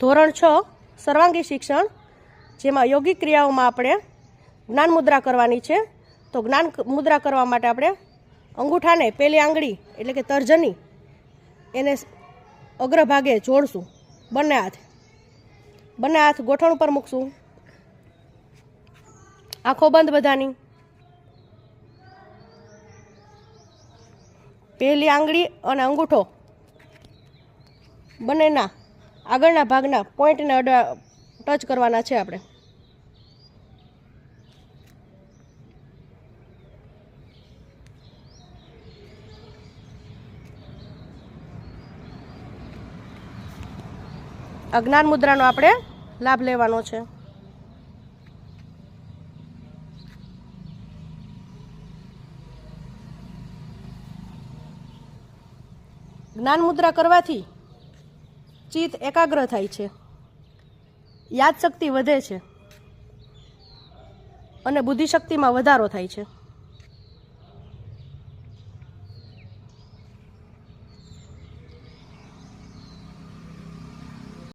ધોરણ છ, સર્વાંગી શિક્ષણ, જેમાં યોગિક ક્રિયાઓમાં આપણે જ્ઞાન મુદ્રા કરવાની છે. તો જ્ઞાન મુદ્રા કરવા માટે આપણે અંગૂઠાને પેલી આંગળી, એટલે કે તર્જની, એને અગ્રભાગે જોડશું. બંને હાથ. બંને હાથ ગોઠણ ઉપર મૂકશું. આંખો બંધ બધાની. પહેલી આંગળી અને અંગૂઠો બંનેના આગળના ભાગના પોઈન્ટને અડા ટચ કરવાના છે આપણે. અજ્ઞાન મુદ્રાનો આપણે લાભ લેવાનો છે. જ્ઞાન મુદ્રા કરવાથી ચિત્ત એકાગ્ર થાય છે. યાદશક્તિ વધે છે. અને બુદ્ધિશક્તિમાં વધારો થાય છે.